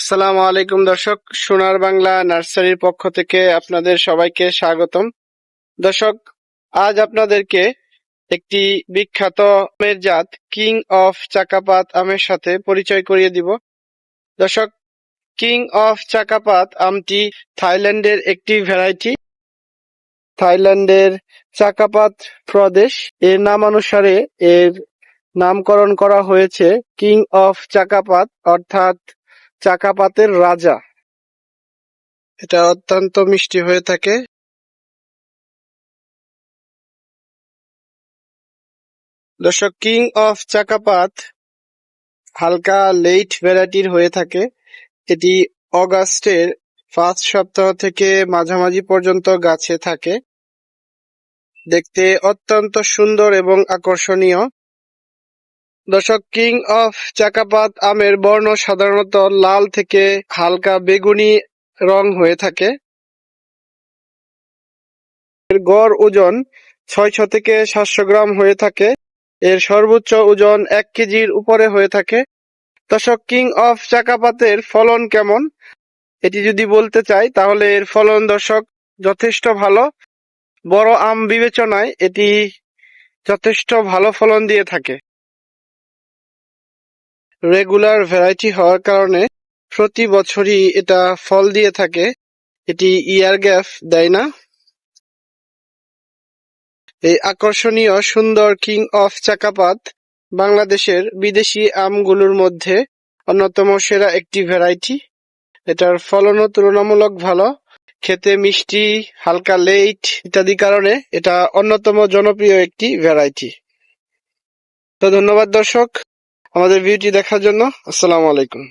আসসালামু আলাইকুম দর্শক, সোনার বাংলা নার্সারির পক্ষ থেকে আপনাদের সবাইকে স্বাগতম। দর্শক, আজ আপনাদেরকে একটি বিখ্যাত আমের জাত কিং অফ চাকাপাত আমের সাথে পরিচয় করিয়ে দিব। দর্শক, কিং অফ চাকাপাত আমটি থাইল্যান্ডের একটি ভ্যারাইটি। থাইল্যান্ডের চাকাপাত প্রদেশ, এর নাম অনুসারে এর নামকরণ করা হয়েছে কিং অফ চাকাপাত, অর্থাৎ চাকাপাতের রাজা। এটা অত্যন্ত মিষ্টি হয়ে থাকে। দর্শক কিং অফ চাকাপাত হালকা লেট ভ্যারাইটির হয়ে থাকে। এটি অগাস্টের ফার্স্ট সপ্তাহ থেকে মাঝামাঝি পর্যন্ত গাছে থাকে। দেখতে অত্যন্ত সুন্দর এবং আকর্ষণীয়। দর্শক কিং অফ চাকাপাত, আমের বর্ণ সাধারণত লাল থেকে হালকা বেগুনি রং হয়ে থাকে। এর গড় ওজন ছয়শো থেকে সাতশো গ্রাম হয়ে থাকে। এর সর্বোচ্চ ওজন এক কেজির উপরে হয়ে থাকে। দর্শক কিং অফ চাকাপাতের ফলন কেমন? এটি যদি বলতে চাই, তাহলে এর ফলন দর্শক যথেষ্ট ভালো। বড় আম বিবেচনায় এটি যথেষ্ট ভালো ফলন দিয়ে থাকে। রেগুলার ভ্যারাইটি হওয়ার কারণে প্রতি বছরই এটা ফল দিয়ে থাকে। এটি ইয়ার গ্যাপ দেয় না? এই আকর্ষণীয় সুন্দর কিং অফ চাকাপাত বাংলাদেশের বিদেশি আমগুলোর মধ্যে অন্যতম সেরা একটি ভ্যারাইটি এটার ফলনও তুলনামূলক ভালো। খেতে মিষ্টি, হালকা লেট ইত্যাদি কারণে এটা অন্যতম জনপ্রিয় একটি ভ্যারাইটি তো ধন্যবাদ দর্শক। আমাদের ভিডিওটি দেখার জন্য আসসালামু আলাইকুম।